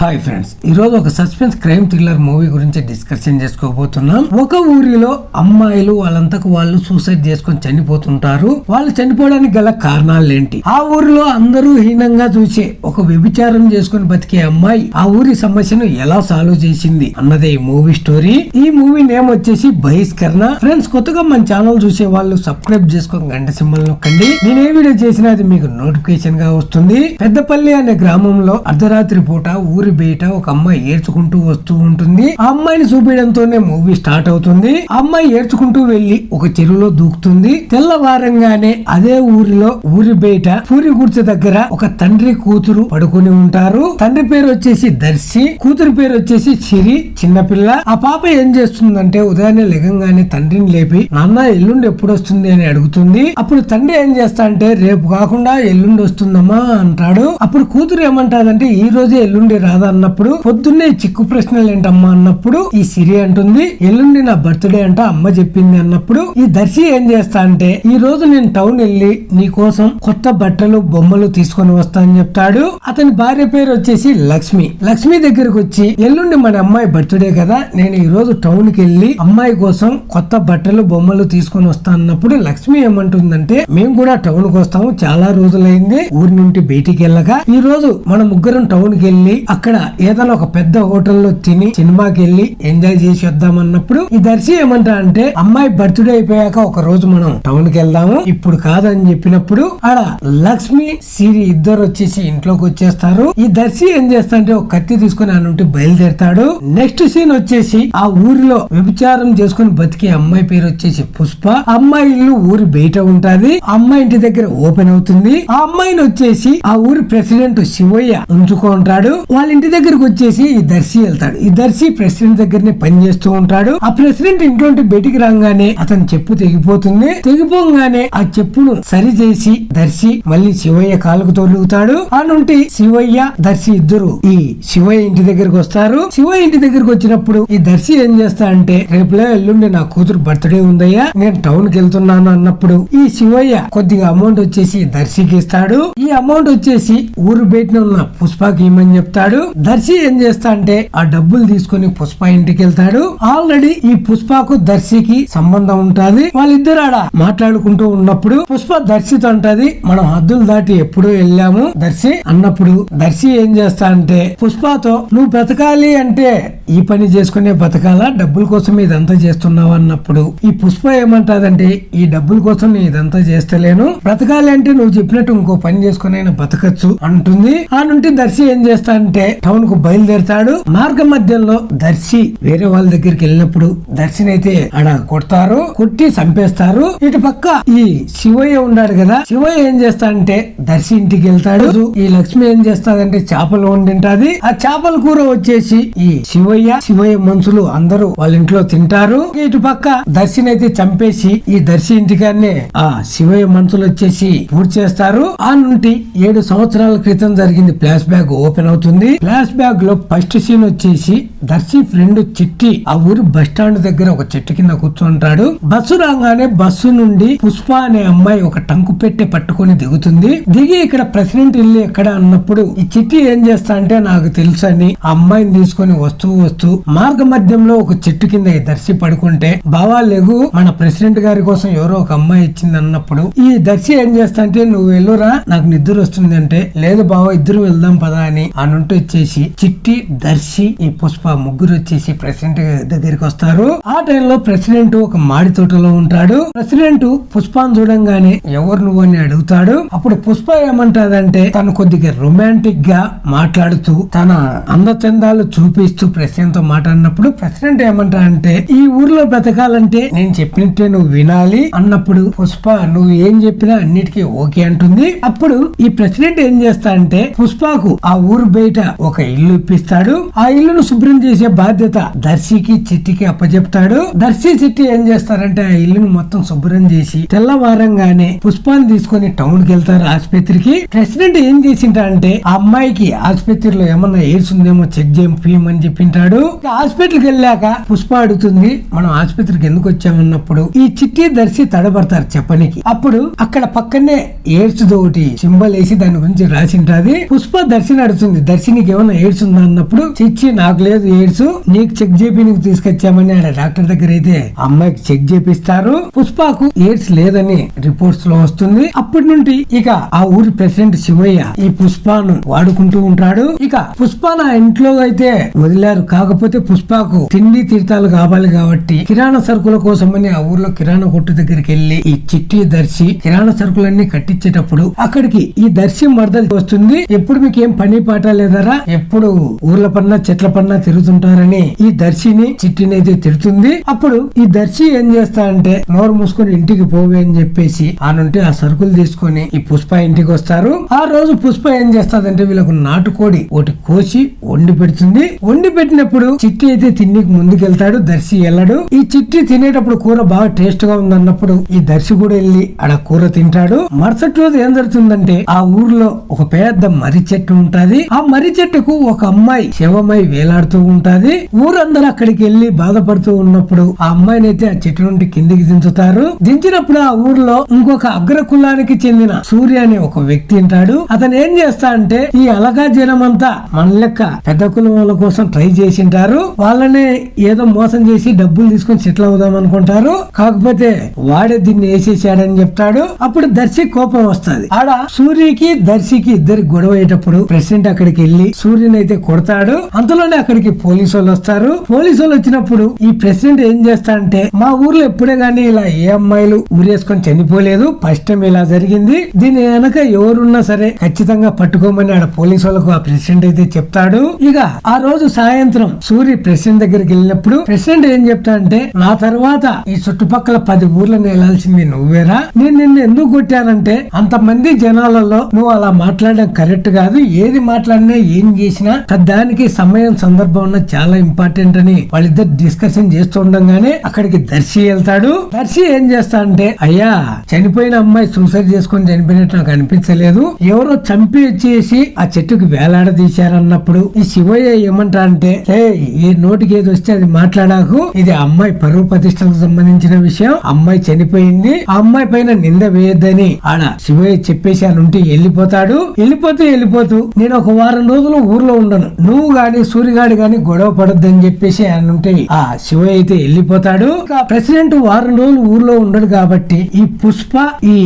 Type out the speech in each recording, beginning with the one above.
Hi friends ఈ రోజు ఒక సస్పెన్స్ క్రైమ్ థ్రిల్లర్ మూవీ గురించి డిస్కషన్ చేసుకోబోతున్నాం. ఒక ఊరిలో అమ్మాయిలు వాళ్ళంతకు వాళ్ళు సూసైడ్ చేసుకొని చనిపోతుంటారు. వాళ్ళు చనిపోవడానికి గల కారణాలు ఏంటి ఆ ఊరిలో అందరూ హీనంగా చూసే ఒక వ్యభిచారం చేసుకుని బతికే అమ్మాయి ఆ ఊరి సమస్యను ఎలా సాల్వ్ చేసింది అన్నదే ఈ మూవీ స్టోరీ ఈ మూవీ నేమ్ వచ్చేసి బహిష్కరణ. ఫ్రెండ్స్ కొత్తగా మన ఛానల్ చూసే వాళ్ళు సబ్స్క్రైబ్ చేసుకొని గంట సింబల్ నొక్కండి. నేను ఏ వీడియో చేసినా అది మీకు నోటిఫికేషన్గా వస్తుంది. పెద్దపల్లి అనే గ్రామంలో అర్ధరాత్రి పూట ఊరి బయట ఒక అమ్మాయి ఏడ్చుకుంటూ వస్తూ ఉంటుంది. ఆ అమ్మాయిని చూపించడంతోనే మూవీ స్టార్ట్ అవుతుంది. అమ్మాయి ఏడ్చుకుంటూ వెళ్ళి ఒక చెరువులో దూకుతుంది. తెల్లవారంగానే అదే ఊరిలో ఊరి బయట పూరి గుర్తు దగ్గర ఒక తండ్రి కూతురు పడుకొని ఉంటారు. తండ్రి పేరు వచ్చేసి దర్శి కూతురు పేరు వచ్చేసి సిరి చిన్నపిల్ల ఆ పాప ఏం చేస్తుందంటే ఉదయాన్నే లెగంగానే తండ్రిని లేపి నాన్న ఎల్లుండి ఎప్పుడు వస్తుంది అని అడుగుతుంది. అప్పుడు తండ్రి ఏం చేస్తా అంటే రేపు కాకుండా ఎల్లుండి వస్తుందమ్మా అంటాడు. అప్పుడు కూతురు ఏమంటాదంటే ఈ రోజే ఎల్లుండి రా అన్నప్పుడు పొద్దున్నే చిక్కు ప్రశ్నలు ఏంటమ్మా అన్నప్పుడు ఈ సిరి అంటుంది ఎల్లుండి నా బర్త్డే అంట అమ్మ చెప్పింది అన్నప్పుడు ఈ దర్శి ఏం చేస్తా అంటే ఈ రోజు నేను టౌన్ వెళ్ళి నీ కోసం కొత్త బట్టలు బొమ్మలు తీసుకొని వస్తా అని చెప్తాడు. అతని భార్య పేరు వచ్చేసి లక్ష్మి. లక్ష్మి దగ్గరకు వచ్చి ఎల్లుండి మన అమ్మాయి బర్త్డే కదా నేను ఈ రోజు టౌన్కి వెళ్ళి అమ్మాయి కోసం కొత్త బట్టలు బొమ్మలు తీసుకొని వస్తా అన్నప్పుడు లక్ష్మి ఏమంటుందంటే మేము కూడా టౌన్కు వస్తాము చాలా రోజులైంది ఊరి నుండి బయటికి వెళ్ళగా ఈ రోజు మన ముగ్గురం టౌన్కి వెళ్ళి అక్కడ ఏదైనా ఒక పెద్ద హోటల్లో తిని సినిమాకి వెళ్ళి ఎంజాయ్ చేసి వద్దాం అన్నప్పుడు ఈ దర్శి ఏమంటా అంటే అమ్మాయి బర్త్డే అయిపోయాక ఒక రోజు మనం టౌన్కి వెళ్దాము ఇప్పుడు కాదని చెప్పినప్పుడు ఆడ లక్ష్మి సిరి ఇద్దరు వచ్చేసి ఇంట్లోకి వచ్చేస్తారు. ఈ దర్శి ఏం చేస్తా అంటే ఒక కత్తి తీసుకుని ఆయన నుండి బయలుదేరతాడు. నెక్స్ట్ సీన్ వచ్చేసి ఆ ఊరిలో వ్యభిచారం చేసుకుని బతికే అమ్మాయి పేరు వచ్చేసి పుష్ప. అమ్మాయి ఇల్లు ఊరి బయట ఉంటది. అమ్మాయి ఇంటి దగ్గర ఓపెన్ అవుతుంది. ఆ అమ్మాయిని వచ్చేసి ఆ ఊరి ప్రెసిడెంట్ శివయ్య ఉంచుకుంటాడు. వాళ్ళ ఇంటి దగ్గరకు వచ్చేసి ఈ దర్శి వెళ్తాడు. ఈ దర్శి ప్రెసిడెంట్ దగ్గరనే పని చేస్తూ ఉంటాడు. ఆ ప్రెసిడెంట్ ఇంట్లోంటి బయటికి రాగానే అతని చెప్పు తెగిపోతుంది. తెగిపోగానే ఆ చెప్పును సరి చేసి దర్శి మళ్ళీ శివయ్య కాలుకు తొలుగుతాడు ఆ నుండి శివయ్య దర్శి ఇద్దరు ఈ శివయ్య ఇంటి దగ్గరకు వస్తారు. శివయ్య ఇంటి దగ్గరకు వచ్చినప్పుడు ఈ దర్శి ఏం చేస్తా అంటే రేపులే ఎల్లుండి నా కూతురు బర్త్డే ఉందయ్యా నేను టౌన్కి వెళ్తున్నాను అన్నప్పుడు ఈ శివయ్య కొద్దిగా అమౌంట్ వచ్చేసి దర్శికి ఇస్తాడు. ఈ అమౌంట్ వచ్చేసి ఊరు బయట ఉన్న పుష్పకి ఇమ్మని చెప్తాడు. దర్శి ఏం చేస్తా అంటే ఆ డబ్బులు తీసుకుని పుష్ప ఇంటికి వెళ్తాడు ఆల్రెడీ ఈ పుష్పకు దర్శికి సంబంధం ఉంటుంది. వాళ్ళిద్దరు ఆడ మాట్లాడుకుంటూ ఉన్నప్పుడు పుష్ప దర్శితో అంటది మనం హద్దులు దాటి ఎప్పుడూ వెళ్ళాము దర్శి. అన్నప్పుడు దర్శి ఏం చేస్తా అంటే పుష్పతో నువ్వు బ్రతకాలి అంటే ఈ పని చేసుకునే బతకాలా? డబ్బుల కోసం ఇదంతా చేస్తున్నావు అన్నప్పుడు ఈ పుష్ప ఏమంటాదంటే ఈ డబ్బుల కోసం నేను ఇదంతా చేస్తలేను. బ్రతకాలి అంటే నువ్వు చెప్పినట్టు ఇంకో పని చేసుకుని అయినా బతకచ్చు అంటుంది. ఆ నుండి దర్శి ఏం చేస్తా అంటే టౌన్కు బయలుదేరతాడు. మార్గ మధ్యంలో దర్శి వేరే వాళ్ళ దగ్గరికి వెళ్ళినప్పుడు దర్శిని అయితే ఆడ కొడతారు కొట్టి చంపేస్తారు. ఇటు పక్క ఈ శివయ్య ఉన్నాడు కదా శివయ్య ఏం చేస్తా అంటే దర్శి ఇంటికి వెళ్తాడు. ఈ లక్ష్మి ఏం చేస్తాదంటే చేపలు వండింటది. ఆ చేపల కూర వచ్చేసి ఈ శివయ్య శివయ్య మనుషులు అందరూ వాళ్ళ ఇంట్లో తింటారు. ఇటు పక్క దర్శిని అయితే చంపేసి ఈ దర్శి ఇంటికాన్నే ఆ శివయ్య మనుషులు వచ్చేసి పూర్తి చేస్తారు. ఆ నుండి ఏడు సంవత్సరాల క్రితం జరిగింది ఫ్లాష్ బ్యాగ్ ఓపెన్ అవుతుంది. ఫ్లాష్ బ్యాక్లో ఫస్ట్ సీన్ వచ్చేసి దర్శి ఫ్రెండ్ చిట్టి ఆ ఊరి బస్ స్టాండ్ దగ్గర ఒక చెట్టు కింద కూర్చుంటాడు. బస్సు రాగానే బస్సు నుండి పుష్ప అనే అమ్మాయి ఒక టంకు పెట్టి పట్టుకొని దిగుతుంది. దిగి ఇక్కడ ప్రెసిడెంట్ ఇల్లు ఎక్కడ అన్నప్పుడు ఈ చిట్టి ఏం చేస్తా అంటే నాకు తెలుసు అని ఆ అమ్మాయిని తీసుకొని వస్తూ వస్తూ మార్గ మధ్యంలో ఒక చెట్టు కింద దర్శి పడుకుంటే బావా లేగు మన ప్రెసిడెంట్ గారి కోసం ఎవరో ఒక అమ్మాయి ఇచ్చింది అన్నప్పుడు ఈ దర్శి ఏం చేస్తా అంటే నువ్వు వెళ్ళురా నాకు నిద్ర వస్తుంది అంటే లేదు బావా ఇద్దరు వెళ్దాం పదా అని అనుంటే వచ్చేసి చిట్టి దర్శి ఈ పుష్ప ముగ్గురు వచ్చేసి ప్రెసిడెంట్ దగ్గరికి వస్తారు. ఆ టైంలో ప్రెసిడెంట్ ఒక మాడి తోటలో ఉంటాడు. ప్రెసిడెంట్ పుష్పాన్ని చూడంగానే ఎవరు నువ్వు అని అడుగుతాడు. అప్పుడు పుష్ప ఏమంటాదంటే తను కొద్దిగా రొమాంటిక్గా మాట్లాడుతూ తన అందచందాలు చూపిస్తూ ప్రెసిడెంట్తో మాట్లాడినప్పుడు ప్రెసిడెంట్ ఏమంటా అంటే ఈ ఊర్లో బ్రతకాలంటే నేను చెప్పినట్టే నువ్వు వినాలి. అన్నప్పుడు పుష్ప నువ్వు ఏం చెప్పినా అన్నిటికీ ఓకే అంటుంది. అప్పుడు ఈ ప్రెసిడెంట్ ఏం చేస్తా అంటే పుష్పకు ఆ ఊరు బయట ఒక ఇల్లు ఇప్పిస్తాడు. ఆ ఇల్లును శుభ్రం చేసే బాధ్యత దర్శికి చిట్టికి అప్పచెప్తాడు దర్శి చిట్టి ఏం చేస్తారంటే ఆ ఇల్లును మొత్తం శుభ్రం చేసి తెల్లవారంగానే పుష్పాన్ని తీసుకొని టౌన్కి వెళ్తారు ఆసుపత్రికి. ప్రెసిడెంట్ ఏం చేసింటా అంటే ఆ అమ్మాయికి ఆసుపత్రిలో ఏమన్నా ఎయిడ్స్ ఉందేమో చెక్ చేయమని చెప్పింటాడు. హాస్పిటల్కి వెళ్ళాక పుష్ప అడుగుతుంది మనం ఆసుపత్రికి ఎందుకు వచ్చామన్నప్పుడు ఈ చిట్టి దర్శి తడబడతారు చెప్పనికి. అప్పుడు అక్కడ పక్కనే ఎయిడ్స్ ఒకటి సింబల్ వేసి దాని గురించి రాసింటాది. పుష్ప దర్శిని అడుగుతుంది దర్శిని నీకేమైనా ఎయిడ్స్ ఉందా అన్నప్పుడు చిచ్చి నాకు లేదు ఎయిడ్స్ నీకు చెక్ చేపి నీకు తీసుకొచ్చామని ఆడ డాక్టర్ దగ్గర అయితే అమ్మాయికి చెక్ చేపిస్తారు పుష్పకు ఎయిడ్స్ లేదని రిపోర్ట్స్లో వస్తుంది. అప్పటి నుండి ఇక ఆ ఊరి ప్రెసిడెంట్ శివయ్య ఈ పుష్పను వాడుకుంటూ ఉంటాడు. ఇక పుష్ప నా ఇంట్లో అయితే వదిలారు. కాకపోతే పుష్పకు తిండి తీర్థాలు కావాలి కాబట్టి కిరాణా సరుకుల కోసమని ఆ ఊర్లో కిరాణా కొట్టు దగ్గరికి వెళ్ళి ఈ చిట్టి దర్శి కిరాణా సరుకులన్నీ కట్టించేటప్పుడు అక్కడికి ఈ దర్శి మరదలు వస్తుంది. ఎప్పుడు మీకు ఏం పని పాట లేదరా ఎప్పుడు ఊర్ల పన్న చెట్ల పన్న తిరుగుతుంటారని ఈ దర్శిని చిట్టిని అయితే తిడుతుంది. అప్పుడు ఈ దర్శి ఏం చేస్తా అంటే నోరు మూసుకొని ఇంటికి పోవే అని చెప్పేసి ఆ నుండి ఆ సరుకులు తీసుకొని ఈ పుష్ప ఇంటికి వస్తారు. ఆ రోజు పుష్ప ఏం చేస్తాదంటే వీళ్ళకు నాటుకోడి ఒకటి కోసి వండి పెడుతుంది. వండి పెట్టినప్పుడు చిట్టి అయితే తిండికి ముందుకెళ్తాడు దర్శి వెళ్ళడు. ఈ చిట్టి తినేటప్పుడు కూర బాగా టేస్ట్గా ఉందన్నప్పుడు ఈ దర్శి కూడా వెళ్ళి ఆడ కూర తింటాడు. మరుసటి రోజు ఏం జరుగుతుందంటే ఆ ఊర్లో ఒక పెద్ద మర్రి చెట్టు ఉంటది. ఆ మర్రి చెట్టుకు ఒక అమ్మాయి శవమై వేలాడుతూ ఉంటది. ఊరందరూ అక్కడికి వెళ్ళి బాధపడుతూ ఉన్నప్పుడు ఆ అమ్మాయిని అయితే ఆ చెట్టు నుండి కిందికి దించుతారు. దించినప్పుడు ఆ ఊర్లో ఇంకొక అగ్ర కులానికి చెందిన సూర్య అనే ఒక వ్యక్తి ఉంటాడు. అతను ఏం చేస్తా అంటే ఈ అలగా జనం అంతా మన లెక్క పెద్ద కులం వాళ్ళ కోసం ట్రై చేసింటారు వాళ్ళని ఏదో మోసం చేసి డబ్బులు తీసుకొని సెటిల్ అవుదాం అనుకుంటారు. కాకపోతే వాడే దీన్ని వేసేసాడని చెప్తాడు. అప్పుడు దర్శి కోపం వస్తుంది. ఆడ సూర్యకి దర్శికి ఇద్దరికి గొడవ అయ్యేటప్పుడు ప్రెసిడెంట్ అక్కడికి వెళ్ళి సూర్యుని అయితే కొడతాడు. అంతలోనే అక్కడికి పోలీసు వాళ్ళు వస్తారు. పోలీసు వాళ్ళు వచ్చినప్పుడు ఈ ప్రెసిడెంట్ ఏం చేస్తా అంటే మా ఊర్లో ఎప్పుడే గానీ ఇలా ఏ అమ్మాయిలు ఊరేసుకొని చనిపోలేదు. ఫస్ట్ టైం ఇలా జరిగింది. దీని వెనక ఎవరున్నా సరే ఖచ్చితంగా పట్టుకోమని ఆడ పోలీసు వాళ్ళకు ఆ ప్రెసిడెంట్ అయితే చెప్తాడు. ఇక ఆ రోజు సాయంత్రం సూర్య ప్రెసిడెంట్ దగ్గరికి వెళ్ళినప్పుడు ప్రెసిడెంట్ ఏం చెప్తా అంటే నా తర్వాత ఈ చుట్టుపక్కల పది ఊర్లను వెళ్ళాల్సింది నువ్వేరా? నేను నిన్ను ఎందుకు కొట్టానంటే అంతమంది జనాలలో నువ్వు అలా మాట్లాడడం కరెక్ట్ కాదు. ఏది మాట్లాడినా ఏ చేసినా దానికి సమయం సందర్భం ఉన్న చాలా ఇంపార్టెంట్ అని వాళ్ళిద్దరు డిస్కషన్ చేస్తుండగానే అక్కడికి దర్శి వెళ్తాడు. దర్శి ఏం చేస్తా అంటే అయ్యా చనిపోయిన అమ్మాయి సూసైడ్ చేసుకొని చనిపోయినట్టు నాకు అనిపించలేదు. ఎవరో చంపి వచ్చేసి ఆ చెట్టుకు వేలాడదీశారన్నప్పుడు ఈ శివయ్య ఏమంటా అంటే ఏ ఏ నోటికి ఏది వస్తే అది మాట్లాడాకు. ఇది అమ్మాయి పరువు ప్రతిష్టలకు సంబంధించిన విషయం. అమ్మాయి చనిపోయింది. ఆ అమ్మాయి పైన నింద వేయొద్దని ఆడ శివయ్య చెప్పేసి అని ఉంటే వెళ్ళిపోతాడు. వెళ్ళిపోతూ వెళ్ళిపోతూ నేను ఒక వారం రోజులు ఊర్లో ఉండను. నువ్వు గాని సూర్యగాడు గాని గొడవ పడొద్దని చెప్పేసి ఆయన ఉంటే ఆ శివయ్య అయితే వెళ్ళిపోతాడు. ప్రెసిడెంట్ వారం రోజులు ఊర్లో ఉండడు కాబట్టి ఈ పుష్ప ఈ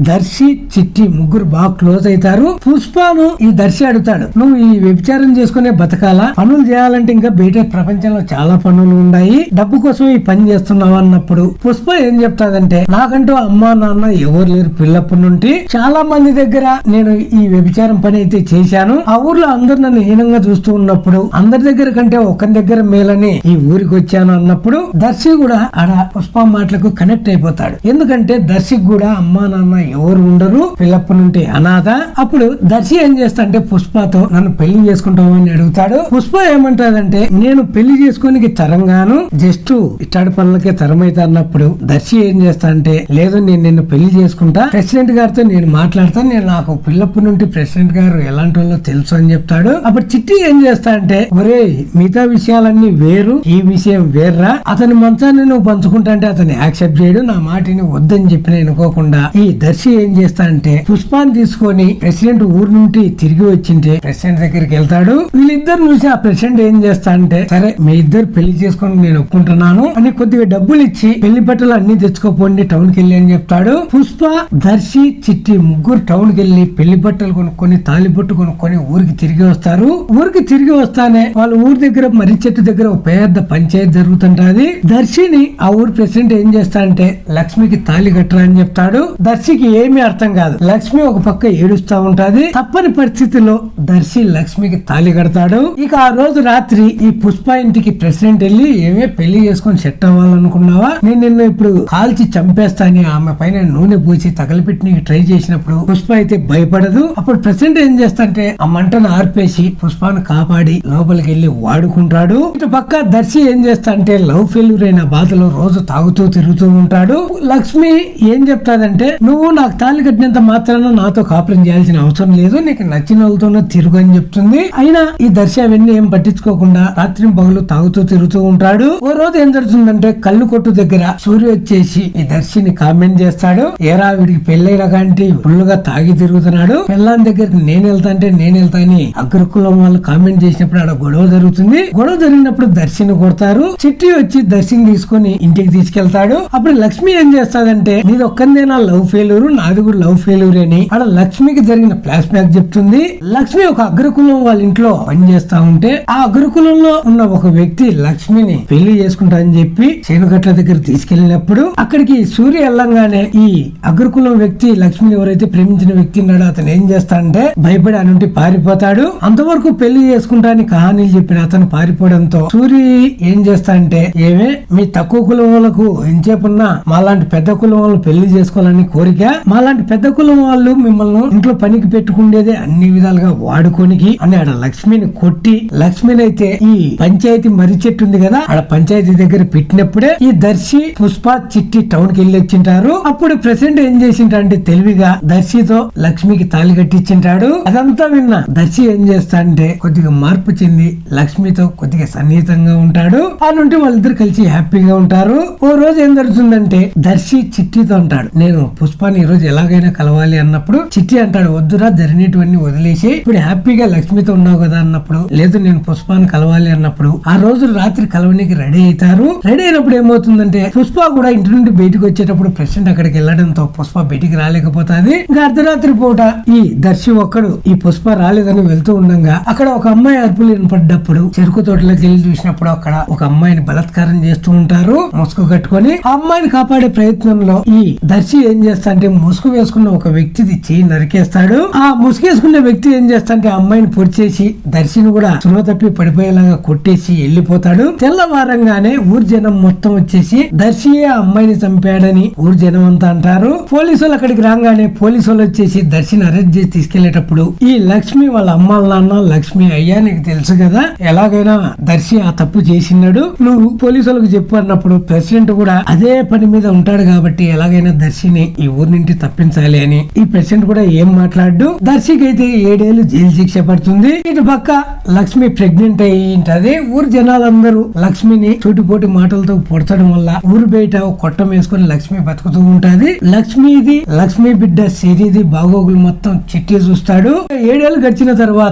దర్శి చిట్టి ముగ్గురు బాగా క్లోజ్ అవుతారు. పుష్పను ఈ దర్శి అడుగుతాడు. నువ్వు ఈ వ్యభిచారం చేసుకునే బతకాలా? పనులు చేయాలంటే ఇంకా బయట ప్రపంచంలో చాలా పనులు ఉన్నాయి. డబ్బు కోసం ఈ పని చేస్తున్నావు అన్నప్పుడు పుష్ప ఏం చెప్తాదంటే నాకంటూ అమ్మా నాన్న ఎవరు లేరు పిల్లప్పటి నుండి. చాలా మంది దగ్గర నేను ఈ వ్యభిచారం పని అయితే చేశాను. ఆ ఊర్లో అందరు నన్ను హీనంగా చూస్తూ ఉన్నప్పుడు అందరి దగ్గర కంటే ఒకరి దగ్గర మేలని ఈ ఊరికి వచ్చాను అన్నప్పుడు దర్శి కూడా ఆడ పుష్ప మాటలకు కనెక్ట్ అయిపోతాడు. ఎందుకంటే దర్శికి కూడా అమ్మా నాన్న ఎవరు ఉండరు పిల్లప్పటి నుండి అనాథ. అప్పుడు దర్శి ఏం చేస్తా అంటే పుష్పతో నన్ను పెళ్ళి చేసుకుంటావు అని అడుగుతాడు. పుష్ప ఏమంటాదంటే నేను పెళ్ళి చేసుకోనికి తరంగాను జస్ట్ ఇట్టాడి పనులకే తరమైతే అన్నప్పుడు దర్శి ఏం చేస్తా అంటే లేదు నేను నిన్ను పెళ్ళి చేసుకుంటా. ప్రెసిడెంట్ గారితో నేను మాట్లాడతాను. నేను నాకు పిల్లప్పటి నుండి ప్రెసిడెంట్ గారు ఎలాంటి వాళ్ళో తెలుసు అని చెప్తాను చెప్తాడు అప్పుడు చిట్టి ఏం చేస్తా అంటే ఒరే మిగతా విషయాలన్నీ వేరు ఈ విషయం వేర్రా. అతని మంచాన్ని నువ్వు పంచుకుంటా అంటే అతను యాక్సెప్ట్ చేయడు. నా మాటిని వద్దని చెప్పిన అనుకోకుండా ఈ దర్శి ఏం చేస్తాడంటే పుష్పాన్ని తీసుకొని ప్రెసిడెంట్ ఊరు నుండి తిరిగి వచ్చింటే ప్రెసిడెంట్ దగ్గరికి వెళ్తాడు. వీళ్ళిద్దరు చూసి ఆ ప్రెసిడెంట్ ఏం చేస్తా అంటే సరే మీ ఇద్దరు పెళ్ళి చేసుకొని నేను ఒప్పుకుంటున్నాను. అని కొద్దిగా డబ్బులు ఇచ్చి పెళ్ళి బట్టలు అన్ని తెచ్చుకోపోండి టౌన్కి వెళ్ళి అని చెప్తాడు. పుష్ప దర్శి చిట్టి ముగ్గురు టౌన్కి వెళ్ళి పెళ్ళి బట్టలు కొనుక్కొని తాలిబొట్టు కొనుక్కొని ఊరికి తిరిగి వస్తారు. ఊరికి తిరిగి వస్తానే వాళ్ళ ఊరి దగ్గర మర్రి చెట్టు దగ్గర ఒక పెద్ద పంచాయతీ జరుగుతుంటది. దర్శిని ఆ ఊరి ప్రెసిడెంట్ ఏం చేస్తా అంటే లక్ష్మికి తాళి కట్టరా అని చెప్తాడు. దర్శికి ఏమీ అర్థం కాదు. లక్ష్మి ఒక పక్క ఏడుస్తా ఉంటది. తప్పని పరిస్థితిలో దర్శి లక్ష్మికి తాళి కడతాడు. ఇక ఆ రోజు రాత్రి ఈ పుష్ప ఇంటికి ప్రెసిడెంట్ వెళ్ళి ఏమే పెళ్ళి చేసుకొని సెట్ అవ్వాలనుకున్నావా? నేను నిన్ను ఇప్పుడు కాల్చి చంపేస్తాని. ఆమె పైన నూనె పూసి తగలపెట్టి నీకు ట్రై చేసినప్పుడు పుష్ప అయితే భయపడదు. అప్పుడు ప్రెసిడెంట్ ఏం చేస్తాంటే ఆ మంటను ఆర్పి చెప్పేసి పుష్పాను కాపాడి లోపలికి వెళ్ళి వాడుకుంటాడు. ఇటు పక్క దర్శి ఏం చేస్తా అంటే లవ్ ఫెయిల్యూర్ అయిన బాధలో రోజు తాగుతూ తిరుగుతూ ఉంటాడు. లక్ష్మి ఏం చెప్తాదంటే నువ్వు నాకు తాళి కట్టినంత మాత్రాన నాతో కాపురం చేయాల్సిన అవసరం లేదు నీకు నచ్చిన వాళ్ళతోనే తిరుగు అని చెప్తుంది. అయినా ఈ దర్శి అవన్నీ ఏం పట్టించుకోకుండా రాత్రి పగలు తాగుతూ తిరుగుతూ ఉంటాడు. ఓ రోజు ఏం జరుగుతుందంటే కళ్ళు కొట్టు దగ్గర సూర్య వచ్చేసి ఈ దర్శిని కామెంట్ చేస్తాడు. ఏరా వీడికి పెళ్ళైన కాంటి గా తాగి తిరుగుతున్నాడు. పెళ్ళాన్ దగ్గరికి నేను వెళ్తా అంటే నేను వెళ్తాని అగ్రకులం వాళ్ళు కామెంట్ చేసినప్పుడు ఆడ గొడవ జరుగుతుంది. గొడవ జరిగినప్పుడు దర్శిని కొడతారు. చిట్టి వచ్చి దర్శిని తీసుకొని ఇంటికి తీసుకెళ్తాడు. అప్పుడు లక్ష్మి ఏం చేస్తాదంటే నీది ఒక్కరిదే నా లవ్ ఫెయిల్యూర్ నాది కూడా లవ్ ఫెయిల్యూర్ అని. ఆడ లక్ష్మికి జరిగిన ఫ్లాష్ బ్యాక్ చెప్తుంది. లక్ష్మి ఒక అగ్రకులం వాళ్ళ ఇంట్లో పని చేస్తా ఉంటే ఆ అగ్రకులంలో ఉన్న ఒక వ్యక్తి లక్ష్మిని పెళ్ళి చేసుకుంటా అని చెప్పి చేనుగట్ల దగ్గర తీసుకెళ్ళినప్పుడు అక్కడికి సూర్య వెళ్ళంగానే ఈ అగ్రకులం వ్యక్తి లక్ష్మిని ఎవరైతే ప్రేమించిన వ్యక్తి ఉన్నాడో అతను ఏం చేస్తాడంటే భయపడి అనుంటి పారిపోతాడు. అంతవరకు పెళ్ళి చేసుకుంటానికి కహానీలు చెప్పిన అతను పారిపోవడంతో సూరి ఏం చేస్తా అంటే ఏమే మీ తక్కువ కులం వాళ్ళకు ఎంచేపున్నా మాలాంటి పెద్ద కులం వాళ్ళు పెళ్ళి చేసుకోవాలని కోరిక మాలాంటి పెద్ద కులం వాళ్ళు మిమ్మల్ని ఇంట్లో పనికి పెట్టుకుండేదే అన్ని విధాలుగా వాడుకోనికి అని ఆడ లక్ష్మిని కొట్టి లక్ష్మిని అయితే ఈ పంచాయతీ మర్రి చెట్టు ఉంది కదా ఆడ పంచాయతీ దగ్గర పెట్టినప్పుడే ఈ దర్శి పుష్ప చిట్టి టౌన్కి వెళ్ళి వచ్చింటారు. అప్పుడు ప్రెసిడెంట్ ఏం చేసింటంటే తెలివిగా దర్శితో లక్ష్మికి తాళి కట్టించింటాడు. అదంతా విన్న దర్శి ఏం చేస్తా అంటే కొద్దిగా మార్పు చెంది లక్ష్మితో కొద్దిగా సన్నిహితంగా ఉంటాడు. ఆ నుండి వాళ్ళిద్దరు కలిసి హ్యాపీగా ఉంటారు. ఓ రోజు ఏం జరుగుతుందంటే దర్శి చిట్టితో అంటాడు నేను పుష్పాని ఈ రోజు ఎలాగైనా కలవాలి అన్నప్పుడు చిట్టి అంటాడు వద్దురా జరిగినటువంటి వదిలేసి ఇప్పుడు హ్యాపీగా లక్ష్మితో ఉన్నావు కదా అన్నప్పుడు లేదు నేను పుష్పాన్ని కలవాలి అన్నప్పుడు ఆ రోజు రాత్రి కలవనికి రెడీ అవుతారు. రెడీ అయినప్పుడు ఏమవుతుందంటే పుష్ప కూడా ఇంటి నుండి బయటకు వచ్చేటప్పుడు ప్రెసిడెంట్ అక్కడికి వెళ్ళడంతో పుష్ప బయటికి రాలేకపోతుంది. ఇంకా అర్ధరాత్రి పూట ఈ దర్శి ఒక్కడు ఈ పుష్ప రాలేదని వెళ్తూ ఉండగా అక్కడ ఒక అమ్మాయి అరుపులు వినపడ్డప్పుడు చెరుకు తోటలోకి వెళ్ళి చూసినప్పుడు అక్కడ ఒక అమ్మాయిని బలాత్కారం చేస్తూ ఉంటారు. ముసుగు కట్టుకొని ఆ అమ్మాయిని కాపాడే ప్రయత్నంలో ఈ దర్శి ఏం చేస్తా అంటే ముసుగు వేసుకున్న ఒక వ్యక్తిది చేయి నరికేస్తాడు. ఆ ముసుగు వేసుకున్న వ్యక్తి ఏం చేస్తా అంటే ఆ అమ్మాయిని పొడిచేసి దర్శిని కూడా స్పృహ తప్పి పడిపోయేలాగా కొట్టేసి వెళ్ళిపోతాడు. తెల్లవారంగానే ఊరు జనం మొత్తం వచ్చేసి దర్శియే ఆ అమ్మాయిని చంపాడని ఊరు జనం అంతా అంటారు. పోలీసులు అక్కడికి రాగానే పోలీసులు వచ్చేసి దర్శిని అరెస్ట్ చేసి తీసుకెళ్ళేటప్పుడు ఈ లక్ష్మి వాళ్ళ అమ్మ వాళ్ళ నాన్న లక్ష్మి అయ్యా నీకు తెలుసు కదా? ఎలాగైనా దర్శి ఆ తప్పు చేసినాడు నువ్వు పోలీసులకు చెప్పు అన్నప్పుడు ప్రెసిడెంట్ కూడా అదే పని మీద ఉంటాడు కాబట్టి ఎలాగైనా దర్శిని ఈ ఊరి నుండి తప్పించాలి అని. ఈ ప్రెసిడెంట్ కూడా ఏం మాట్లాడు? దర్శికి అయితే ఏడేళ్ళు జైలు శిక్ష పడుతుంది. ఇటు పక్క లక్ష్మి ప్రెగ్నెంట్ అయ్యి ఉంటది. ఊరు జనాలందరూ లక్ష్మిని చోటుపోటి మాటలతో పొడచడం వల్ల ఊరు బయట కొట్టం వేసుకుని లక్ష్మి బతుకుతూ ఉంటది. లక్ష్మిది లక్ష్మి బిడ్డ సిరిది బాగోగులు మొత్తం చిట్టి చూస్తాడు. ఏడేళ్ళు గడిచిన తర్వాత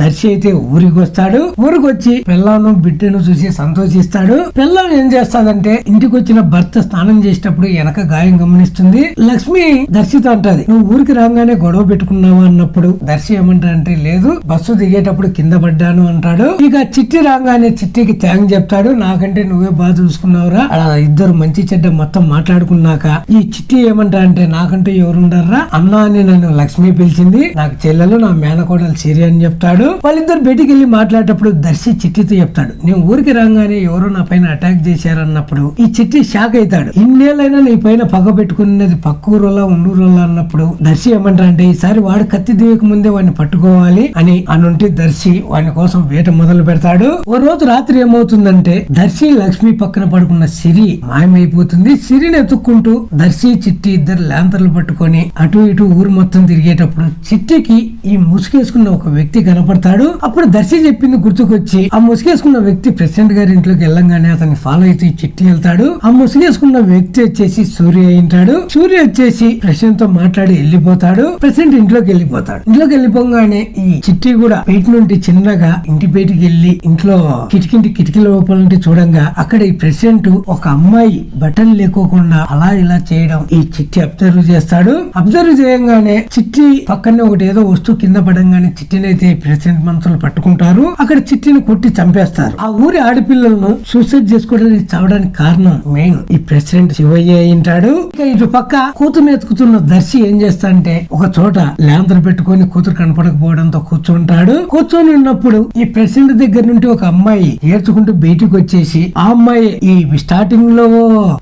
దర్శి అయితే ఊరికి వస్తాడు ఊరికి వచ్చి పిల్లను బిడ్డను చూసి సంతోషిస్తాడు. పిల్లలు ఏం చేస్తాదంటే ఇంటికి వచ్చిన భర్త స్నానం చేసేటప్పుడు వెనక గాయం గమనిస్తుంది. లక్ష్మి దర్శితో అంటది నువ్వు ఊరికి రాగానే గొడవ పెట్టుకున్నావా? అన్నప్పుడు దర్శి ఏమంటా అంటే లేదు బస్సు దిగేటప్పుడు కింద పడ్డాను అంటాడు. ఇక చిట్టి రాగానే చిట్టికి థ్యాంక్ చెప్తాడు. నాకంటే నువ్వే బాగా చూసుకున్నావురా. అలా ఇద్దరు మంచి చెడ్డ మొత్తం మాట్లాడుకున్నాక ఈ చిట్టి ఏమంటా అంటే నాకంటే ఎవరుండర్రా? అన్నా అని నన్ను లక్ష్మి పిలిచింది. నాకు చెల్లెలు నా మేనకోడలు సిరియన్ అని చెప్తాడు? వాళ్ళిద్దరు బయటికి వెళ్ళి మాట్లాడేటప్పుడు దర్శి చిట్టితో చెప్తాడు. నేను ఊరికి రాగానే ఎవరో నా పైన అటాక్ చేశారన్నప్పుడు ఈ చిట్టి షాక్ అవుతాడు. ఇన్నేళ్ళైనా నీ పైన పగ పెట్టుకున్నది పక్కూరులా ఉండూరులా అన్నప్పుడు దర్శి ఏమంటా అంటే ఈసారి వాడు కత్తి దిగక ముందే వాడిని పట్టుకోవాలి అని అనుంటి దర్శి వాని కోసం వేట మొదలు పెడతాడు. ఓ రోజు రాత్రి ఏమవుతుందంటే దర్శి లక్ష్మి పక్కన పడుకున్న సిరి మాయమైపోతుంది. సిరిని ఎత్తుక్కుంటూ దర్శి చిట్టి ఇద్దరు లాంతర్లు పట్టుకొని అటు ఇటు ఊరు మొత్తం తిరిగేటప్పుడు చిట్టికి ఈ ముసుగేసుకున్న ఒక వ్యక్తి వ్యక్తి కనపడతాడు. అప్పుడు దర్శి చెప్పింది గుర్తుకొచ్చి ఆ ముసుగేసుకున్న వ్యక్తి ప్రెసిడెంట్ గారి ఇంట్లోకి వెళ్ళంగానే అతన్ని ఫాలో అయితే ఈ చిట్టి వెళ్తాడు. ఆ ముసుగేసుకున్న వ్యక్తి వచ్చేసి సూర్య అయింటాడు సూర్య వచ్చేసి ప్రెసిడెంట్తో మాట్లాడి వెళ్ళిపోతాడు. ప్రెసిడెంట్ ఇంట్లోకి వెళ్ళిపోతాడు. ఇంట్లోకి వెళ్ళిపోగానే ఈ చిట్టి కూడా బయట నుండి చిన్నగా ఇంటి బయటికి వెళ్ళి ఇంట్లో కిటికింటి కిటికీ లోపల నుండి చూడంగా అక్కడ ఈ ప్రెసిడెంట్ ఒక అమ్మాయి బట్టలు లేకోకుండా అలా ఇలా చేయడం ఈ చిట్టి అబ్జర్వ్ చేస్తాడు. అబ్జర్వ్ చేయంగానే చిట్టి పక్కనే ఒకటి ఏదో వస్తువు కింద పడంగానే చిట్టిని ఎవరైతే ప్రెసిడెంట్ మనుషులు పట్టుకుంటారు అక్కడ చిట్టిని కొట్టి చంపేస్తారు. ఆ ఊరి ఆడపిల్లలను సూసైడ్ చేసుకోవడానికి చావడానికి కారణం మెయిన్ ఈ ప్రెసిడెంట్ శివయ్య అయింటాడు ఇక ఇటు పక్క కూతురు ఎత్తుకుతున్న దర్శి ఏం చేస్తా అంటే ఒక చోట ల్యాంతర్ పెట్టుకొని కూతురు కనపడకపోవడంతో కూర్చుంటాడు. కూర్చొని ఉన్నప్పుడు ఈ ప్రెసిడెంట్ దగ్గర నుండి ఒక అమ్మాయి ఏడ్చుకుంటూ బయటికి వచ్చేసి ఆ అమ్మాయి ఈ స్టార్టింగ్లో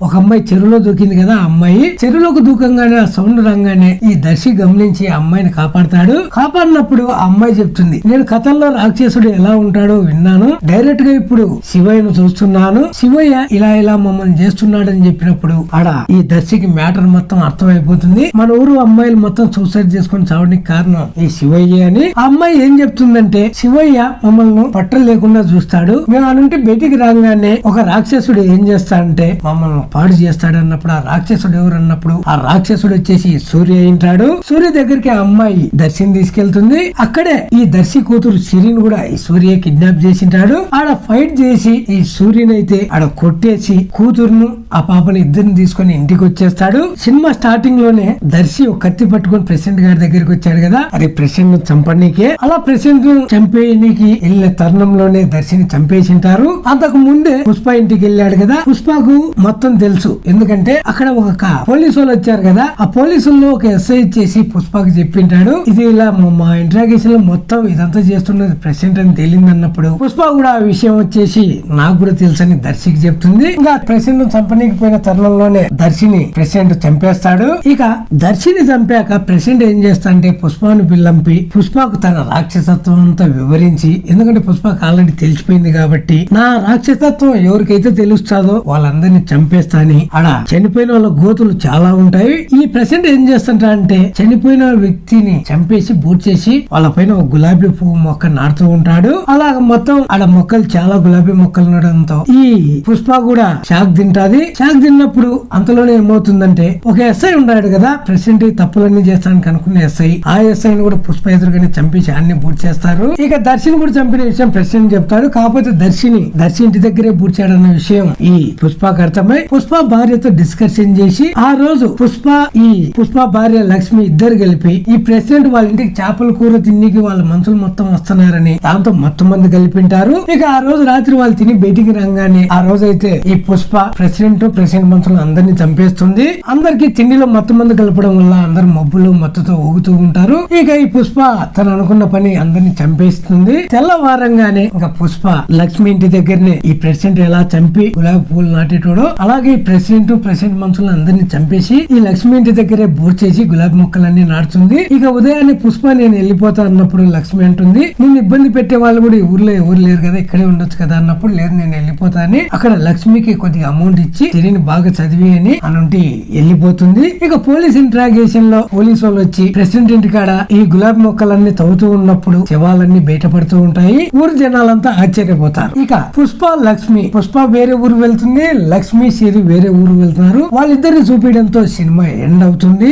ఒక అమ్మాయి చెరువులో దూకింది కదా ఆ అమ్మాయి. చెరువులోకి దూకంగానే ఆ సౌండ్ రంగానే ఈ దర్శి గమనించి ఆ అమ్మాయిని కాపాడతాడు. కాపాడినప్పుడు ఆ అమ్మాయి చెప్తుంది. నేను కథల్లో రాక్షసుడు ఎలా ఉంటాడో విన్నాను. డైరెక్ట్గా ఇప్పుడు శివయ్యను చూస్తున్నాను. శివయ్య ఇలా ఇలా మమ్మల్ని చేస్తున్నాడు అని చెప్పినప్పుడు ఆడ ఈ దర్శికి మ్యాటర్ మొత్తం అర్థమైపోతుంది. మన ఊరు అమ్మాయిలు మొత్తం సూసైడ్ చేసుకొని చావడానికి కారణం ఈ శివయ్య అని. ఆ అమ్మాయి ఏం చెప్తుందంటే శివయ్య మమ్మల్ని పట్టలు లేకుండా చూస్తాడు. మేము అనుంటే బయటికి రాగానే ఒక రాక్షసుడు ఏం చేస్తాడంటే మమ్మల్ని పాడు చేస్తాడు అన్నప్పుడు ఆ రాక్షసుడు ఎవరు అన్నప్పుడు ఆ రాక్షసుడు వచ్చేసి సూర్య అయింటాడు సూర్య దగ్గరికి ఆ అమ్మాయి దర్శనం తీసుకెళ్తుంది. అక్కడే ఈ ఈ దర్శి కూతురు సిరిని కూడా ఈ సూర్య కిడ్నాప్ చేసింటాడు. ఆడ ఫైట్ చేసి ఈ సూర్యుని అయితే ఆడ కొట్టేసి కూతురును ఆ పాపని ఇద్దరిని తీసుకొని ఇంటికి వచ్చేస్తాడు. సినిమా స్టార్టింగ్లోనే దర్శి ఒక కత్తి పట్టుకొని ప్రెసిడెంట్ గారి దగ్గరికి వచ్చాడు కదా. అది ప్రెసిడెంట్ను చంపడానికే అలా ప్రెసిడెంట్ను చంపేయడానికి వెళ్ళిన తరుణంలోనే దర్శిని చంపేసింటారు. అంతకు ముందే పుష్ప ఇంటికి వెళ్ళాడు కదా. పుష్పకు మొత్తం తెలుసు. ఎందుకంటే అక్కడ ఒక పోలీసు వాళ్ళు వచ్చారు కదా. ఆ పోలీసుల్లో ఒక ఎస్ఐ చేసి పుష్పకు చెప్పింటాడు. ఇది ఇలా మా- మా ఇంట్రాగేషన్లో మొత్తం మొత్తం ఇదంతా చేస్తున్నది ప్రెసిడెంట్ అని తేలింది అన్నప్పుడు పుష్ప కూడా ఆ విషయం వచ్చేసి నాకు కూడా తెలుసని దర్శికి చెప్తుంది. ఇంకా ప్రెసిడెంట్ చంపనీకి పోయిన తరుణంలోనే దర్శిని ప్రెసిడెంట్ చంపేస్తాడు. ఇక దర్శిని చంపాక ప్రెసిడెంట్ ఏం చేస్తా అంటే పుష్పను పిల్లంపి పుష్పకు తన రాక్షసత్వం అంతా వివరించి ఎందుకంటే పుష్పకు ఆల్రెడీ తెలిసిపోయింది కాబట్టి నా రాక్షసత్వం ఎవరికైతే తెలుస్తాదో వాళ్ళందరినీ చంపేస్తా అని ఆడ చనిపోయిన వాళ్ళ గోతులు చాలా ఉంటాయి. ఈ ప్రెసిడెంట్ ఏం చేస్తుంటా అంటే చనిపోయిన వ్యక్తిని చంపేసి బూట్ చేసి వాళ్ళ పైన ఒక గులాబీ పువ్వు మొక్క నాటుతూ ఉంటాడు. అలా మొత్తం ఆడ మొక్కలు చాలా గులాబీ మొక్కలు ఉండడంతో ఈ పుష్ప కూడా షాక్ తింటాది. షాక్ తిన్నప్పుడు అంతలోనే ఏమవుతుందంటే ఒక ఎస్ఐ ఉన్నాడు కదా ప్రెసిడెంట్ తప్పులన్నీ చేస్తానికి అనుకున్న ఎస్ఐ. ఆ ఎస్ఐని కూడా పుష్ప ఎదురుగానే చంపించి అన్ని పూర్తి చేస్తారు. ఇక దర్శిని కూడా చంపిన విషయం ప్రెసిడెంట్ చెప్తాడు కాకపోతే దర్శిని దర్శి ఇంటి దగ్గరే పూడ్చాడన్న విషయం ఈ పుష్పకు అర్థమై పుష్ప భార్యతో డిస్కషన్ చేసి ఆ రోజు పుష్ప ఈ పుష్ప భార్య లక్ష్మి ఇద్దరు కలిపి ఈ ప్రెసిడెంట్ వాళ్ళ ఇంటికి చేపల కూర తిన్నికి వాళ్ళ మనుషులు మొత్తం వస్తున్నారని దాంతో మొత్తం మంది కలిపింటారు. ఇక ఆ రోజు రాత్రి వాళ్ళు తిని బయటికి రాగానే ఆ రోజు అయితే ఈ పుష్ప ప్రెసిడెంట్ ప్రెసిడెంట్ మనుషులు అందరినీ చంపేస్తుంది. అందరికి తిండిలో మొత్తం మంది కలపడం వల్ల అందరు మబ్బులు మత్తుతో ఊగుతూ ఉంటారు. ఇక ఈ పుష్ప తను అనుకున్న పని అందరిని చంపేస్తుంది. తెల్లవారంగానే ఇంకా పుష్ప లక్ష్మి ఇంటి దగ్గరనే ఈ ప్రెసిడెంట్ ఎలా చంపి గులాబీ పూలు నాటేటోడో అలాగే ఈ ప్రెసిడెంట్ ప్రెసిడెంట్ మనుషులు అందరినీ చంపేసి ఈ లక్ష్మి ఇంటి దగ్గరే బోర్ చేసి గులాబీ మొక్కలన్నీ నాటుతుంది. ఇక ఉదయాన్నే పుష్ప నేను వెళ్ళిపోతా అన్నప్పుడు లక్ష్మి అంటుంది నేను ఇబ్బంది పెట్టే వాళ్ళు కూడా ఈ ఊర్లో ఎవరు లేరు కదా ఇక్కడే ఉండొచ్చు కదా అన్నప్పుడు లేదు నేను వెళ్ళిపోతాను అక్కడ లక్ష్మికి కొద్దిగా అమౌంట్ ఇచ్చి తెలియని బాగా చదివి అని అనుంటి వెళ్ళిపోతుంది. ఇక పోలీస్ ఇంట్రాగేషన్లో పోలీస్ వాళ్ళు వచ్చి ప్రెసిడెంట్ ఇంటి కాడ ఈ గులాబీ మొక్కలన్నీ తవ్వుతూ ఉన్నప్పుడు శవాలన్నీ బయటపడుతూ ఉంటాయి ఊరు జనాలంతా ఆశ్చర్యపోతారు. ఇక పుష్ప లక్ష్మి పుష్ప వేరే ఊరు వెళ్తుంది లక్ష్మి సిరి వేరే ఊరు వెళ్తున్నారు. వాళ్ళిద్దరిని చూపించడంతో సినిమా ఎండ్ అవుతుంది.